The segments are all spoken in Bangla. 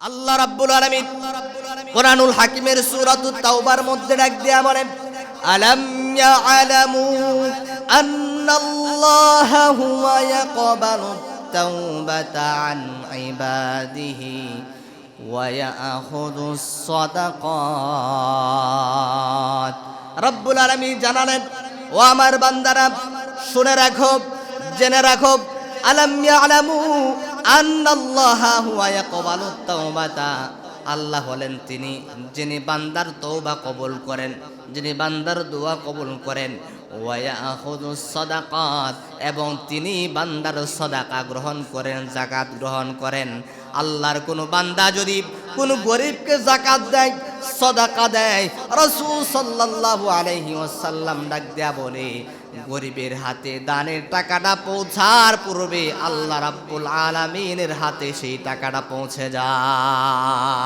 আল্লাহ রাব্বুল আলামিন কোরআনুল হাকিমের সূরাতুত তাওবার মধ্যে ডাক দেয়া বলেন আলাম ইয়ালামু আন্নাল্লাহা হুয়া ইয়াকবালু তাওবাতা আন ইবাদিহি ওয়া ইয়াখুযু সাদাকাত। রব্বুল আলামিন জানালেন, ও আমার বান্দারা, শুনে রাখো, জেনে রাখো, আলাম ইয়ালামু আল্লাহ হলেন তিনি, যিনি বান্দার তৌবা কবুল করেন, যিনি বান্দার দোয়া কবুল করেন। সাদাকাত, এবং তিনি বান্দার সদাকা গ্রহণ করেন জাকাত গ্রহণ করেন। আল্লাহর কোনো বান্দা যদি কোনো গরিবকে জাকাত দেয়, সদাকা দেয়, রসুল সাল্লাল্লাহু আলাইহি ওয়াসাল্লাম ডাক দেয়া বলে গরিবের হাতে দানের টাকাটা পৌঁছার পূর্বে আল্লাহ রাব্বুল আলামিনের হাতে সেই টাকাটা পৌঁছে যায়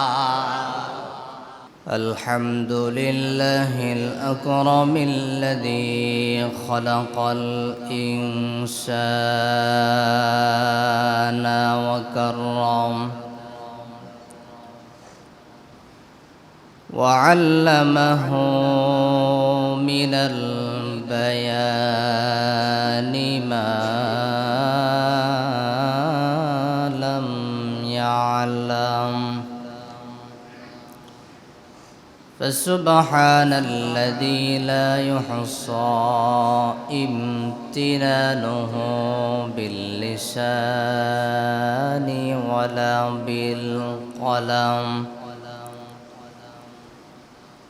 الحمد لله الأكرم الذي خلق الإنسان وكرم وعلمه من البيان ما لم يعلم. فسبحان الذي لا يحصى امتنانه باللسان ولا بالقلم.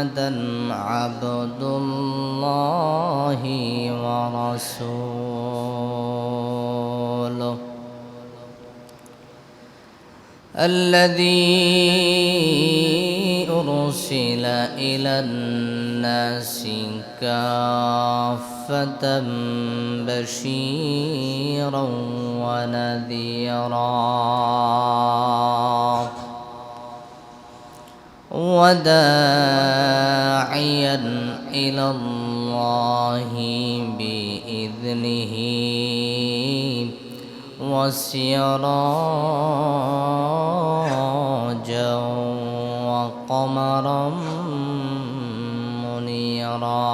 محمدا عبد الله ورسوله. الذي أرسل إلى الناس كافة بشيرا ونذيرا. وداعيا إلى الله بإذنه. وسراجا وقمرا منيرا.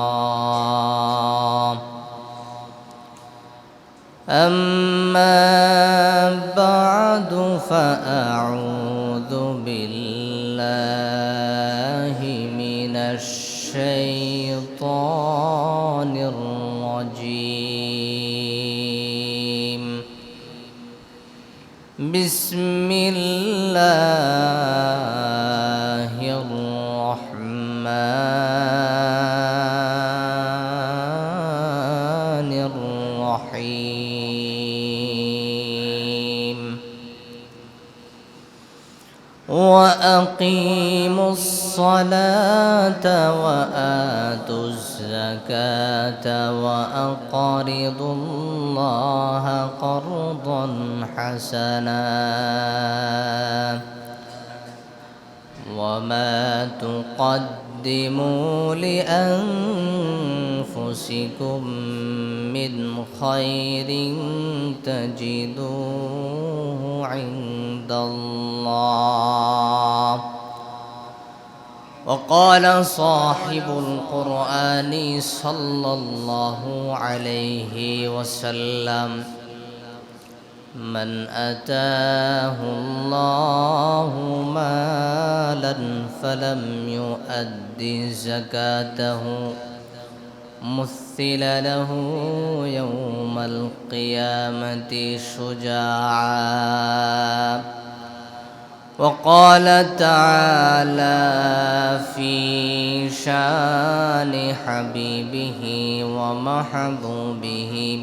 أما بسم الله الرحمن الرحيم. وأقيموا الصلاة وآتوا الزكاة وأقرضوا الله قرضا حسنا. وما تقدموا لأنفسكم من خير تجدوه عند الله. وقال صاحب القرآن صلى الله عليه وسلم من أتاه الله مالا فلم يؤد زكاته مثل له يوم القيامة شجاعا. وقال تعالى في شان حبيبه ومحبوبه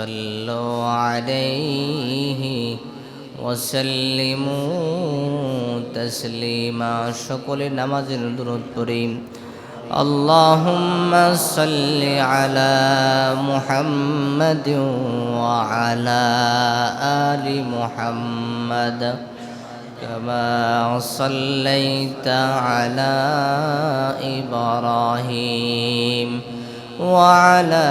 صلوا عليه وسلموا تسليما. شكل نماز درود كريم اللهم صل على محمد وعلى آل محمد كما صليت على إبراهيم وعلى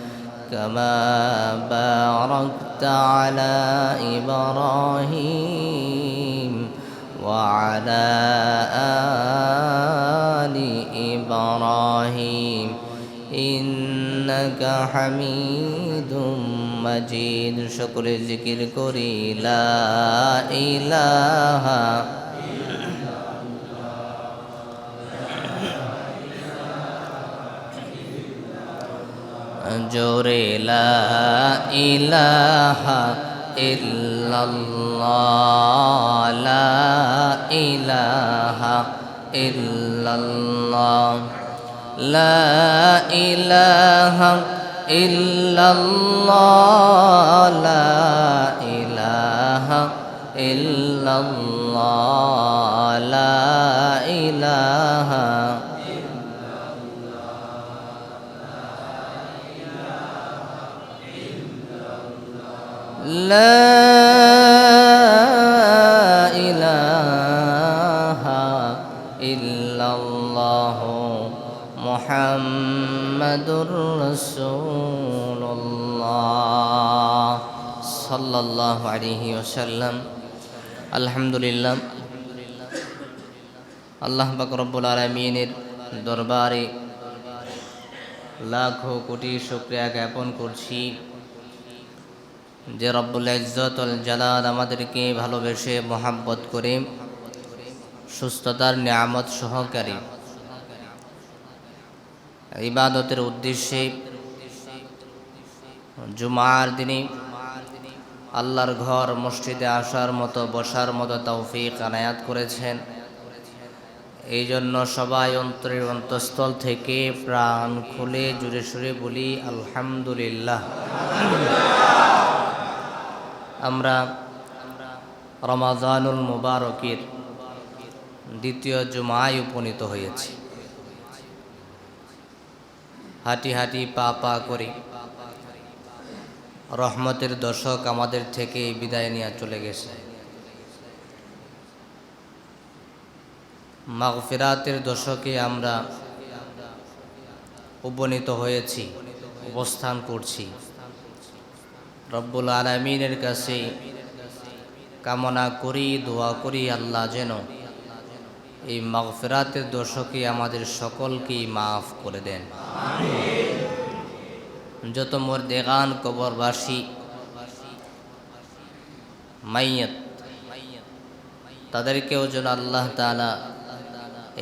كما باركت على إبراهيم وعلى آل إبراهيم إنك حميد مجيد شكر ذكر كري لا إله জোরে ইলাহা ইল্লাল্লাহ লা ইলাহা ইল্লাল্লাহ লা ইলাহা ইল্লাল্লাহ লা ইলাহা ইল্লাল্লাহ লা ইলাহা لا إله إلا الله محمد رسول الله صلى الله عليه وسلم الحمد لله আল্লাহ পাক রব্বুল আলমিনের দরবারে লাখো কোটি শুক্রিয়া জ্ঞাপন করছি যে রব্বুল ইজ্জতুল জালাল আমাদেরকে ভালোবেসে মোহাব্বত করে, সুস্থতার নিয়ামত সহকারী ইবাদতের উদ্দেশ্যে জুমার দিনে আল্লাহর ঘর, মসজিদে আসার মতো, বসার মতো তৌফিক আনায়াত করেছেন। এই জন্য সবাই অন্তরের অন্তঃস্থল থেকে প্রাণ খুলে জুড়ে সুরে বলি, আলহামদুলিল্লাহ। আমরা রমাজানুল মুবারকের দ্বিতীয় জুমায় উপনীত হয়েছি। হাঁটি হাঁটি পা পা করে রহমতের দর্শক আমাদের থেকে বিদায় নিয়ে চলে গেছে। মাগফিরাতের দশকে আমরা উপনীত হয়েছি অবস্থান করছি। রব্বুল আলমিনের কাছে কামনা করি, দোয়া করি আল্লাহ যেন এই মাগফিরাতের দশকে আমাদের সকলকেই মাফ করে দেন। যত মোর দেগান কবরবাসী, মাইয়ত, তাদেরকেও যেন আল্লাহ তালা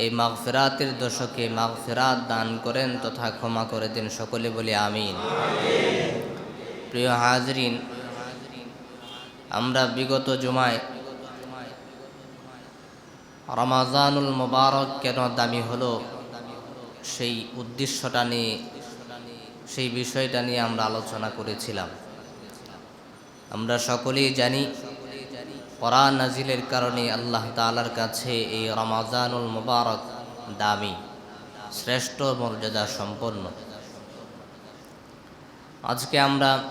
এই মাগফিরাতের দশকে মাগফিরাত দান করেন তথা ক্ষমা করে দেন, সকলে বলে আমিন। প্রিয় হাজরিন, আমরা বিগত জুমায় রমাজানুল মোবারক কেন দামি হলো? সেই উদ্দেশ্যটা নিয়ে, সেই বিষয়টা নিয়ে আমরা আলোচনা করেছিলাম। আমরা সকলেই জানি, কোরআন নাজিলের কারণে আল্লাহ তালার কাছে এই রমাজানুল মোবারক দামি, শ্রেষ্ঠ মর্যাদা সম্পন্ন। আজকে আমরা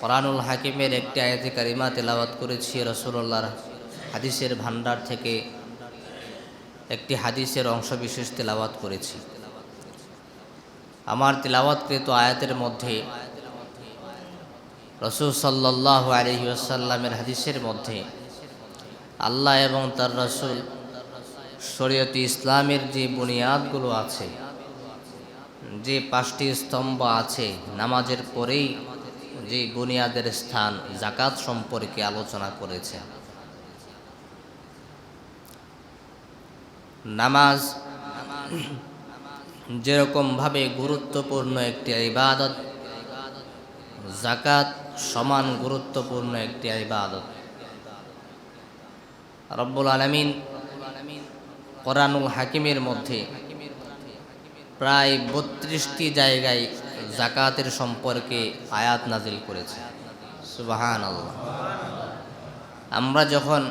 কোরআনুল হাকিমের একটি আয়াতে কারিমা তেলাওয়াত করেছি রসুল্লাহর হাদিসের ভান্ডার থেকে একটি হাদিসের অংশ বিশেষ তেলাওয়াত করেছি। আমার তেলাওয়াতকৃত আয়াতের মধ্যে রসুল সাল্লাহ আলহি আসাল্লামের হাদিসের মধ্যে আল্লাহ এবং তার রসুল শরীয়তি ইসলামের যে বুনিয়াদগুলো আছে যে পাঁচটি স্তম্ভ আছে, নামাজের পরেই যে বুনিয়াদের স্থান জাকাত সম্পর্কে আলোচনা করেছে। নামাজ যেরকমভাবে গুরুত্বপূর্ণ একটি ইবাদত জাকাত সমান গুরুত্বপূর্ণ একটি ইবাদত। রব্বুল আলমিন কোরআনুল হাকিমের মধ্যে প্রায় বত্রিশটি জায়গায় জাকাতের সম্পর্কে আয়াত নাজিল করেছে। সুবাহান আল্লাহ আমরা যখন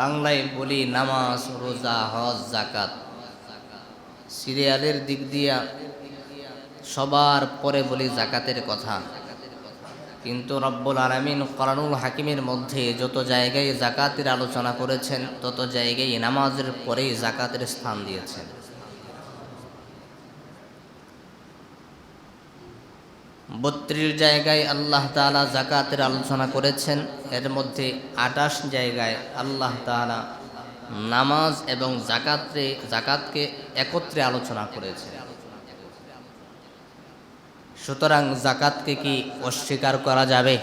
বাংলায় বলি নামাজ, রোজা, হজ জাকাত সিরিয়ালের দিক দিয়া সবার পরে বলি জাকাতের কথা। কিন্তু রব্বুল আলমিন করানুল হাকিমের মধ্যে যত জায়গায় জাকাতের আলোচনা করেছেন, তত জায়গায় নামাজের পরেই জাকাতের স্থান দিয়েছেন। বত্রিশ জায়গায় আল্লাহ তালা জাকাতের আলোচনা করেছেন। এর মধ্যে আটাশ জায়গায় আল্লাহ তালা নামাজ এবং জাকাতে জাকাতকে একত্রে আলোচনা করেছেন। সুতরাং জাকাতকে কি অস্বীকার করা যাবে?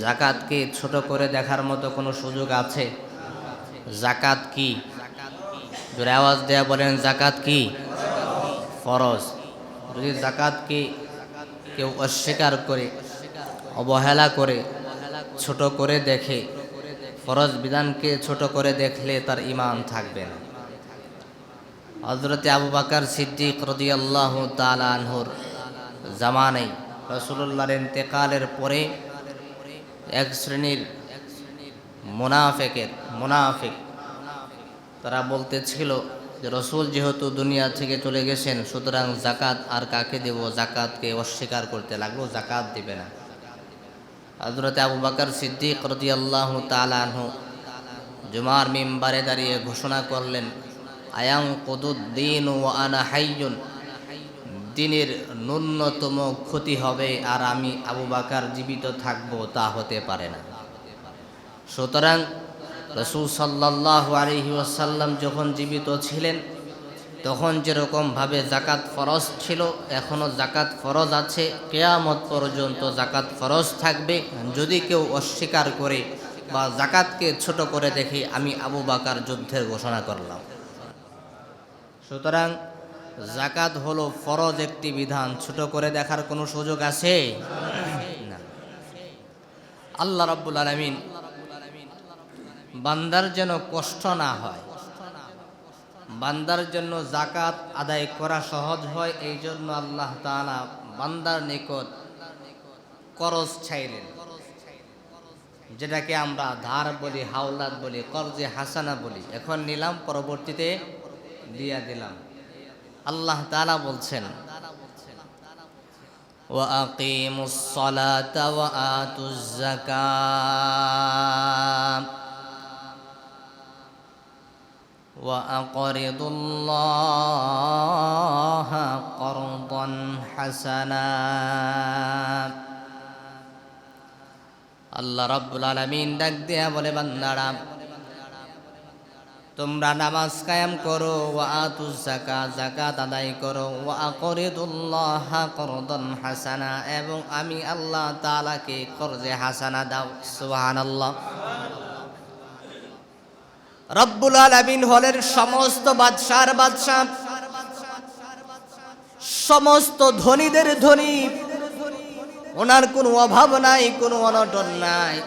জাকাতকে ছোট করে দেখার মতো কোনো সুযোগ আছে? জাকাত কি? আওয়াজ দেয়া বলেন জাকাত কি? ফরজ। যদি জাকাতকে কেউ অস্বীকার করে অবহেলা করে ছোট করে দেখে ফরজ বিধানকে ছোট করে দেখলে তার ইমান থাকবে না হজরতে আবু বাকার সিদ্দিক রদি আল্লাহ তালানহুর জামানাই রসুল্লাহর ইন্তেকালের পরে এক শ্রেণির মোনাফেকের মোনাফেক তারা বলতেছিল যে রসুল যেহেতু দুনিয়া থেকে চলে গেছেন, সুতরাং জাকাত আর কাকে দেব? জাকাতকে অস্বীকার করতে লাগল জাকাত দিবে না। হজরতে আবু বাকার সিদ্দিক রদি আল্লাহ তালানহু জুমার মিম্বারে দাঁড়িয়ে ঘোষণা করলেন আয়াং কদুদ্দিন ও আনা হাইয়ুন। দিনের ন্যূনতম ক্ষতি হবে আর আমি আবু বাকার জীবিত থাকব তা হতে পারে না। সুতরাং রসুল সাল্লাহ আলহি ওয়াসাল্লাম যখন জীবিত ছিলেন, তখন যেরকমভাবে জাকাত ফরজ ছিল এখনও জাকাত ফরজ আছে। কেয়ামত পর্যন্ত জাকাত ফরজ থাকবে। যদি কেউ অস্বীকার করে বা জাকাতকে ছোট করে দেখে, আমি আবু বাকার যুদ্ধের ঘোষণা করলাম। সুতরাং জাকাত হলো ফরজ একটি বিধান। ছোট করে দেখার কোনো সুযোগ আছে? না। আল্লাহ রাব্বুল আলমিন বান্দার যেন কষ্ট না হয় বান্দার জন্য জাকাত আদায় করা সহজ হয় এই জন্য আল্লাহ তাআলা বান্দার নিকট করজ চাইলেন যেটাকে আমরা ধার বলি হাওলাত বলি কর্জে হাসানা বলি এখন নিলাম পরবর্তীতে দিয়া দিলাম আল্লাহ তাআলা বলছেন وأقيموا الصلاة وآتوا الزكاة وأقرضوا الله قرضا حسنا আল্লাহ রাব্বুল আলামিন ডাক দেয়া বলে বান্দারা তোমরা নামাজ কায়াম করো ওয়া আতু জাকাত জাকাত আদায় করো ওয়া আকরিদুল্লাহ করদন হাসানা এবং আমি আল্লাহ তাআলাকে করজে হাসানা দাও সুবহানাল্লাহ রব্বুল আলামিন হলেন সমস্ত বাদশার বাদশাহ। সমস্ত ধনীদের ধনী। ওনার কোনো অভাব নাই, কোনো অনটন নাই।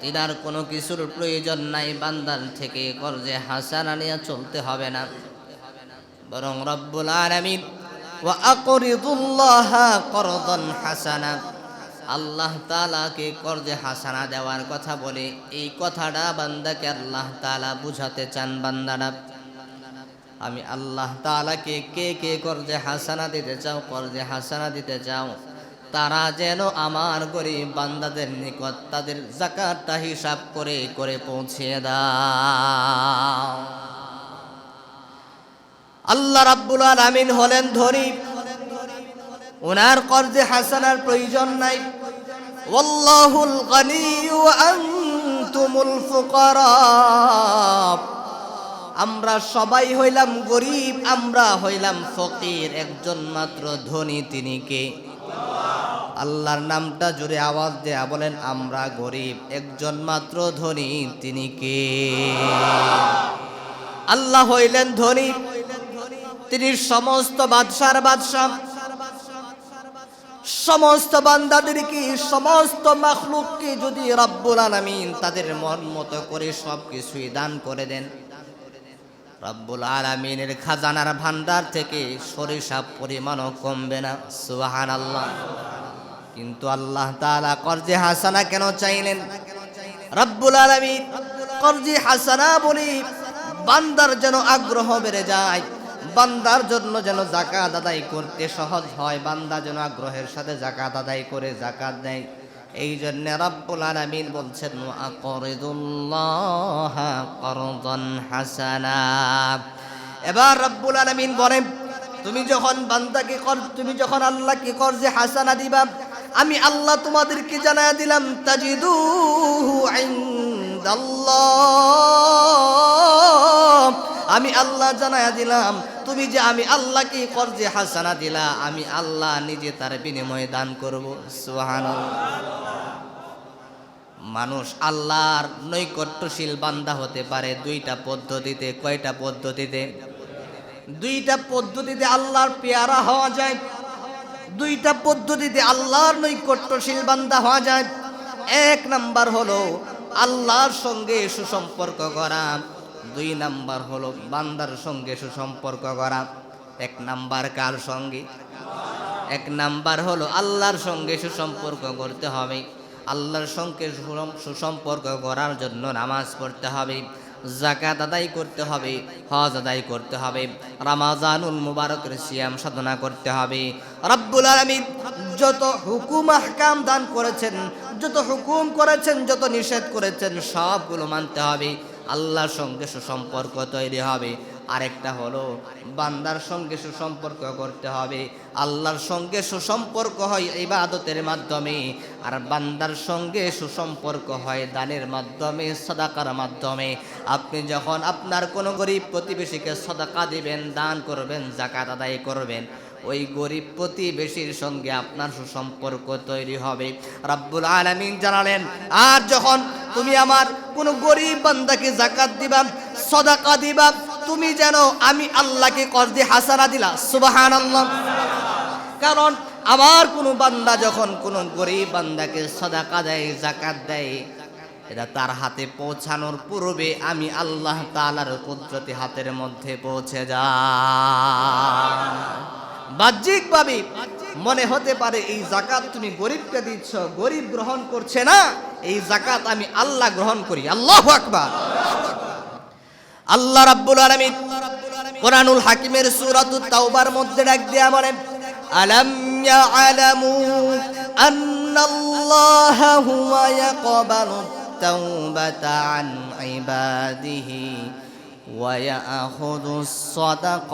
তিনার কোনো কিছুর প্রয়োজন নাই, বান্দার থেকে করজে হাসানা নিয়ে চলতে হবে না। বরং রব্বুল আলামিন, ওয়া আকরিদুল্লাহ করদন হাসানা। আল্লাহ তালাকে কর্জে হাসানা দেওয়ার কথা বলে, এই কথাটা বান্দাকে আল্লাহ তালা বুঝাতে চান বান্দারা। আমি আল্লাহ তালাকে কে কে কর্জে হাসানা দিতে চাও কর্জে হাসানা দিতে চাও, তারা যেন আমার গরিব বান্দাদের নিকট তাদের জাকাতটা হিসাব করে করে পৌঁছে দাও। আল্লাহ রাব্বুল আলামিন হলেন ধনী। ওনার কর্জে হাসানার প্রয়োজন নাই। আমরা সবাই হইলাম গরিব, আমরা হইলাম ফকির, একজন মাত্র ধনী তিনি কে? আল্লাহর নামটা জুড়ে আওয়াজ দেয়া বলেন, আমরা গরিব, একজন মাত্র ধনী তিনি কে? আল্লাহ হইলেন ধনী। তিনি সমস্ত বাদশার বাদশাহ। সমস্ত বান্দাদেরকে সমস্ত মাখলুককে যদি রব্বুল আলামিন তাদের মন মতো করে সব কিছুই দান করে দেন? রব্বুল আলামিনের খাজানার ভান্ডার থেকে সরিষা পরিমাণও কমবে না সুবাহান আল্লাহ কিন্তু আল্লাহ তাআলা কর্জে হাসানা কেন চাইলেন? রব্বুল আলামিন কর্জে হাসানা বলি বান্দার যেন আগ্রহ বেড়ে যায়। বান্দার জন্য যেন জাকাত আদায় করতে সহজ হয়, বান্দা যেন আগ্রহের সাথে জাকাত আদায় করে জাকাত দেয়। এই জন্য রব্বুল আলামিন বলছেন আকরিদুল্লাহ করদান হাসানা। এবার রব্বুল আলামিন বলেন, তুমি যখন বান্দাকে কর, তুমি যখন আল্লাহকে যে হাসানা দিবা, আমি আল্লাহ তোমাদেরকে জানায় দিলাম, তাজিদুহু ইনদাল্লাহ। আমি আল্লাহ জানায় দিলাম, তুমি যে আমি আল্লাহকে কর্জে হাসানা দিলা, আমি আল্লাহ নিজে তার বিনিময়ে দান করব। সোহান মানুষ আল্লাহর নৈকট্যশীল বান্দা হতে পারে দুইটা পদ্ধতিতে, কয়টা পদ্ধতিতে? দুইটা পদ্ধতিতে আল্লাহর পেয়ারা হওয়া যায়, দুইটা পদ্ধতিতে আল্লাহর নৈকট্যশীল বান্দা হওয়া যায়। এক নাম্বার হলো আল্লাহর সঙ্গে সুসম্পর্ক করা। দুই নাম্বার হলো বান্দার সঙ্গে সুসম্পর্ক করা। এক নাম্বার কার সঙ্গে? এক নাম্বার হলো আল্লাহর সঙ্গে সুসম্পর্ক করতে হবে। আল্লাহর সঙ্গে সুসম্পর্ক করার জন্য নামাজ পড়তে হবে। জাকাত আদায় করতে হবে, হজ আদায় করতে হবে। রামাজানুল মুবারকের সিয়াম সাধনা করতে হবে। রব্বুল আলামিন যত হুকুম, আহকাম দান করেছেন, যত হুকুম করেছেন, যত নিষেধ করেছেন, সবগুলো মানতে হবে। আল্লাহর সঙ্গে সুসম্পর্ক তৈরি হবে। আরেকটা হলো, বান্দার সঙ্গে সুসম্পর্ক করতে হবে। আল্লাহর সঙ্গে সুসম্পর্ক হয় এই ইবাদতের মাধ্যমে, আর বান্দার সঙ্গে সুসম্পর্ক হয় দানের মাধ্যমে, সদাকার মাধ্যমে। আপনি যখন আপনার কোনো গরিব প্রতিবেশীকে সদাকা দিবেন, দান করবেন জাকাত আদায় করবেন ওই গরিব প্রতিবেশীর সঙ্গে আপনার সুসম্পর্ক তৈরি হবে। রাব্বুল আলামিন জানালেন, আর যখন তুমি আমার কোনো গরিব বান্দাকে জাকাত দিবা, সদাকা দিবা, তুমি যেন আমি আল্লাহকে কর্জে হাসানা দিলা। সুবহানাল্লাহ। কারণ আমার কোনো বান্দা যখন কোনো গরিব বান্দাকে সদাকা দেয় জাকাত দেয়, এটা তার হাতে পৌঁছানোর পূর্বে আমি আল্লাহ তালার কুদরতি হাতের মধ্যে পৌঁছে যায় বাহ্যিকভাবে মনে হতে পারে এই জাকাত তুমি গরিবকে দিচ্ছ, গরিব গ্রহণ করছে না, এই জাকাত আমি আল্লাহ গ্রহণ করি। আল্লাহু আকবার। আল্লাহ রাব্বুল আলামিন কোরআনুল হাকিমের সূরাতুত তাওবার মধ্যে ডাক দেয়া বলেন আলাম ইয়ালামু আন্নাল্লাহা হুয়া ইয়াকবালু তাওবাতা আন ইবাদিহি ইয়াখুযু সাদাকাত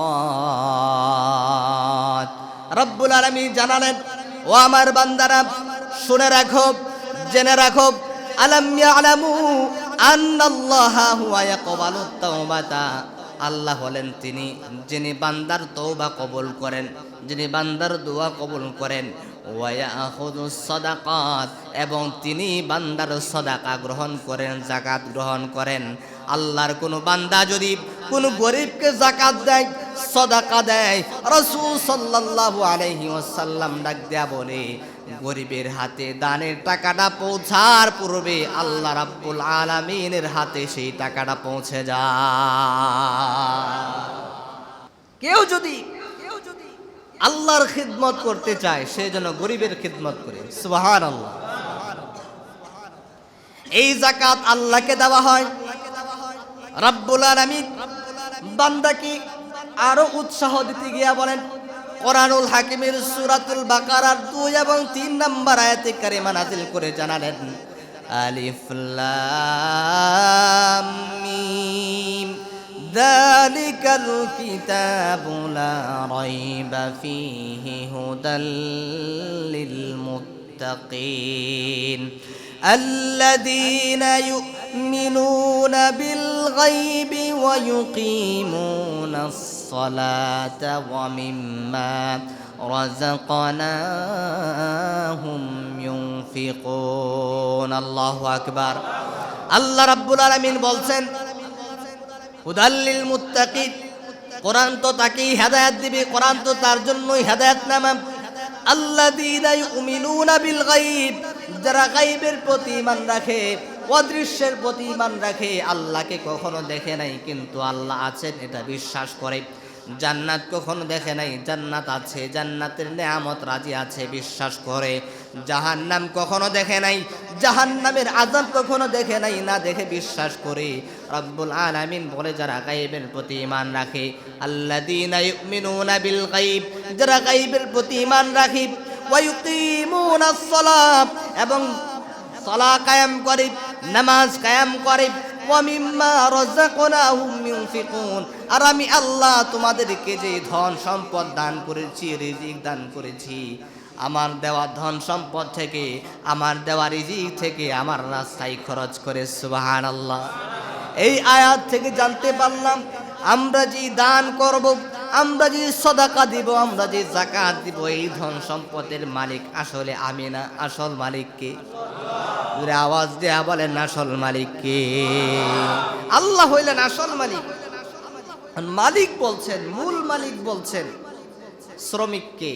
রব্বুল আলামিন জানালেন, ও আমার বান্দারা, শুনে রাখো, জেনে রাখো, আলাম ইয়ালামু আন্নাল্লাহা হুয়া ইয়াকবালু তাওবাতা। আল্লাহ হলেন তিনি, যিনি বান্দার তওবা কবুল করেন, যিনি বান্দার দোয়া কবুল করেন। সাদাকাত, এবং তিনি বান্দার সদাকা গ্রহণ করেন জাকাত গ্রহণ করেন। আল্লাহর কোনো বান্দা যদি কোনো গরিবকে জাকাত দেয়, সদাকা দেয়, রসুল সাল্লাল্লাহু আলাইহি ডাক দেয়া বলে, গরিবের হাতে দানের টাকাটা পৌঁছার পূর্বে আল্লাহ রাব্বুল আলামিনের হাতে সেই টাকাটা পৌঁছে যায়। কেউ যদি আল্লাহর খিদমত করতে চায়, সে যেন গরিবের খিদমত করে। সুবাহান আল্লাহ এই জাকাত আল্লাহকে দেওয়া হয়। রাব্বুল আলামিন, বান্দাকে আরও উৎসাহ দিতে গিয়া বলেন, কোরআনুল হাকিমের সূরাতুল বাকারার 2 এবং 3 নম্বর আয়াতে কারিমা নাযিল করে জানালেন, আলিফ লাম মিম যালিকাল কিতাবু لا রাইবা ফীহি হুদাল লিল الذين يؤمنون بالغيب ويقيمون الصلاة ومما رزقناهم ينفقون. الله أكبر. আল্লাহ রাব্বুল আলামিন বলছেন হুদাল্লিল মুত্তাকিন। কোরআন তো তাকেই হেদায়াত দিবে, কোরআন তো তার জন্যই হেদায়াত নামা আল্লাহ বিল গাইব যারা গায়বের প্রতি ইমান রাখে, অদৃশ্যের প্রতি ইমান রাখে, আল্লাহকে কখনো দেখে নাই, কিন্তু আল্লাহ আছেন, এটা বিশ্বাস করে। জান্নাত কখনো দেখে নাই, জান্নাত আছে, জান্নাতের নেয়ামত রাজি আছে, বিশ্বাস করে। জাহান্নাম কখনো দেখে নাই, জাহান্নামের আজাব কখনো দেখে নাই, না দেখে বিশ্বাস করে। রব্বুল আলামিন বলে, যারা গাইবের প্রতি ইমান রাখে, আল্লাযীনা দিন বিল যারা গাইবের প্রতি ঈমান রাখে এবং সালা কায়েম করে, নামাজ কায়েম করে। আর আমি আল্লাহ তোমাদেরকে যে ধন সম্পদ দান করেছি, রিজিক দান করেছি, আমার দেওয়া ধন সম্পদ থেকে, আমার দেওয়া রিজিক থেকে আমার রাস্তায় খরচ করে সুবাহান আল্লাহ এই আয়াত থেকে জানতে পারলাম, আমরা যে দান করব আমরা যে সদাকা দিব, আমরা যে জাকাত দিব, এই ধন সম্পদের মালিক আসলে আমি না, আসল মালিককে আওয়াজ দেয়া বলেন, আসল মালিক কে? আল্লাহ হইলেন আসল মালিক। মালিক বলছেন, মূল মালিক বলছেন শ্রমিককে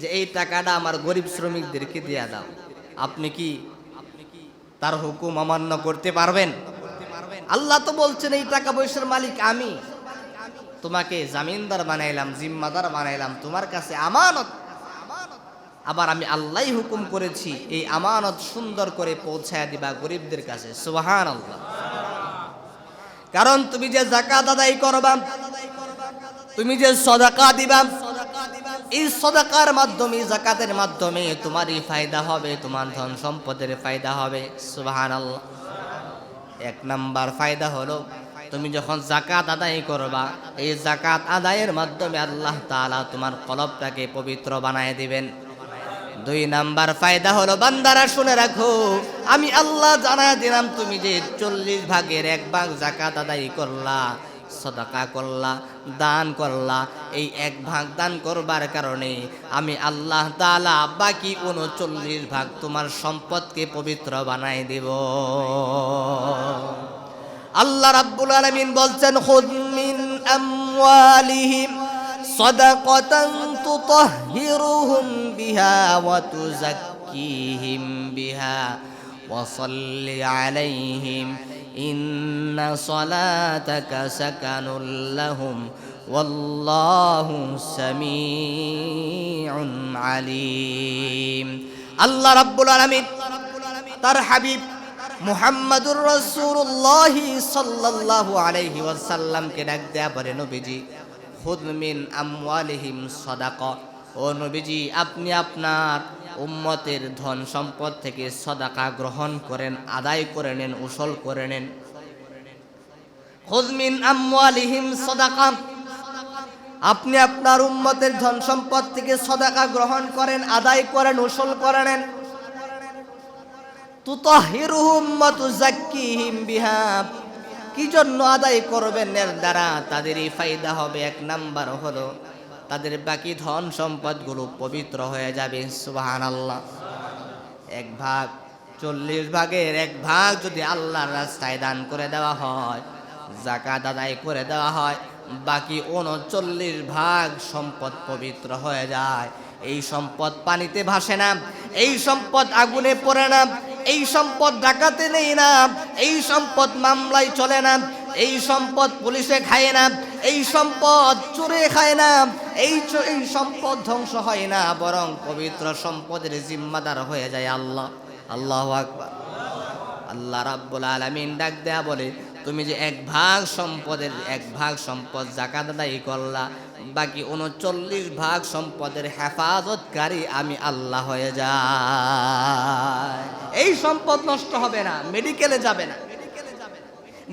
যে এই টাকাটা আমার গরিব শ্রমিকদেরকে দিয়া দাও। আপনি কি তার হুকুম অমান্য করতে পারবেন? আল্লাহ তো বলছেন, এই টাকা পয়সার মালিক আমি। তোমাকে জামিনদার বানাইলাম, জিম্মাদার বানাইলাম, তোমার কাছে আমানত। আবার আমি আল্লাহ হুকুম করেছি, এই আমানত সুন্দর করে পৌঁছায় দিবা গরিবদের কাছে। সুবাহান আল্লাহ কারণ তুমি যে জাকাত আদায় করবা, তুমি যে সদাকা দিবা, এই সদাকার মাধ্যমে জাকাতের মাধ্যমে তোমারই ফায়দা হবে, তোমার ধন সম্পদের ফায়দা হবে। সুবাহান আল্লাহ এক নাম্বার ফায়দা হলো তুমি যখন জাকাত আদায় করবা, এই জাকাত আদায়ের মাধ্যমে আল্লাহ তাআলা তোমার কলবটাকে পবিত্র বানায় দিবেন। দুই নাম্বার ফায়দা হলো, বান্দারা শুনে রাখো, আমি আল্লাহ জানায় দিলাম, তুমি যে চল্লিশ ভাগের এক ভাগ জাকাত আদায় করলা, সদাকা করলা, দান করলা, এই এক ভাগ দান করবার কারণে আমি আল্লাহ তাআলা বাকি উনচল্লিশ ভাগ তোমার সম্পদকে পবিত্র বানাই দেব। আল্লাহ রাব্বুল আলামিন বলছেন, খুদ মিন আমওয়ালিহিম সাদাকাতান তুতাহহিরুহুম বিহা ওয়া তুযাক্কিহিম বিহা ওয়া সাল্লি আলাইহিম ইন্না সালাতাকা সাকানুল লাহুম ওয়াল্লাহু সামিউন আলিম। আল্লাহ রাব্বুল আলামিন তার হাবিব মুহাম্মাদুর রাসূলুল্লাহ সাল্লাল্লাহু আলাইহি ওয়াসাল্লামকে ডাক দেয়া পরে নবীজি খুদ মিন আমওয়ালিহিম সাদাকা। ও নবীজি, আপনি আপনার উম্মতের ধন সম্পদ থেকে সদাকা গ্রহণ করেন, আদায় করে নেন, উসল করে নেন। খুদ মিন আমওয়ালিহিম সাদাকা। আপনি আপনার উম্মতের ধন সম্পদ থেকে সদাকা গ্রহণ করেন, আদায় করেন, উসল করে নেন। তুতাহিরুহুম ওয়া তুযাক্কিহিম বিহা। কি জন্য আদায় করবেন এর দ্বারা? তাদেরই ফায়দা হবে, এক নাম্বার হলো তাদের বাকি ধন সম্পদগুলো পবিত্র হয়ে যাবে, সুবহানাল্লাহ। এক ভাগ, চল্লিশ ভাগের এক ভাগ যদি আল্লাহর রাস্তায় দান করে দেওয়া হয় জাকাত আদায় করে দেওয়া হয়, বাকি উনচল্লিশ ভাগ সম্পদ পবিত্র হয়ে যায়। এই সম্পদ পানিতে ভাসে না, এই সম্পদ আগুনে পড়ে না, এই সম্পদ ডাকাতে নেই না, এই সম্পদ মামলায় চলে না, এই সম্পদ পুলিশে খায় না, এই সম্পদ চোরে খায় না, এই এই সম্পদ ধ্বংস হয় না, বরং পবিত্র সম্পদের জিম্মাদার হয়ে যায় আল্লাহ। আল্লাহ আকবার। আল্লাহ রাব্বুল আলামিন ডাক দেয়া বলে তুমি যে এক ভাগ সম্পদের, এক ভাগ সম্পদ জাকাত আদায় করলা, বাকি উনচল্লিশ ভাগ সম্পদের হেফাজতকারী আমি আল্লাহ হয়ে যায় এই সম্পদ নষ্ট হবে না, মেডিকেলে যাবে না,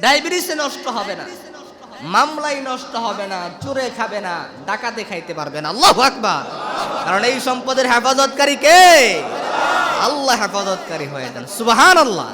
ডায়াবেটিসে নষ্ট হবে না মামলাই নষ্ট হবে না, চুরে খাবে না, ডাকাতে খাইতে পারবে না। আল্লাহ আকবার। কারণ এই সম্পদের হেফাজতকারী কে? আল্লাহ হেফাজতকারী হয়ে যান। সুবাহান আল্লাহ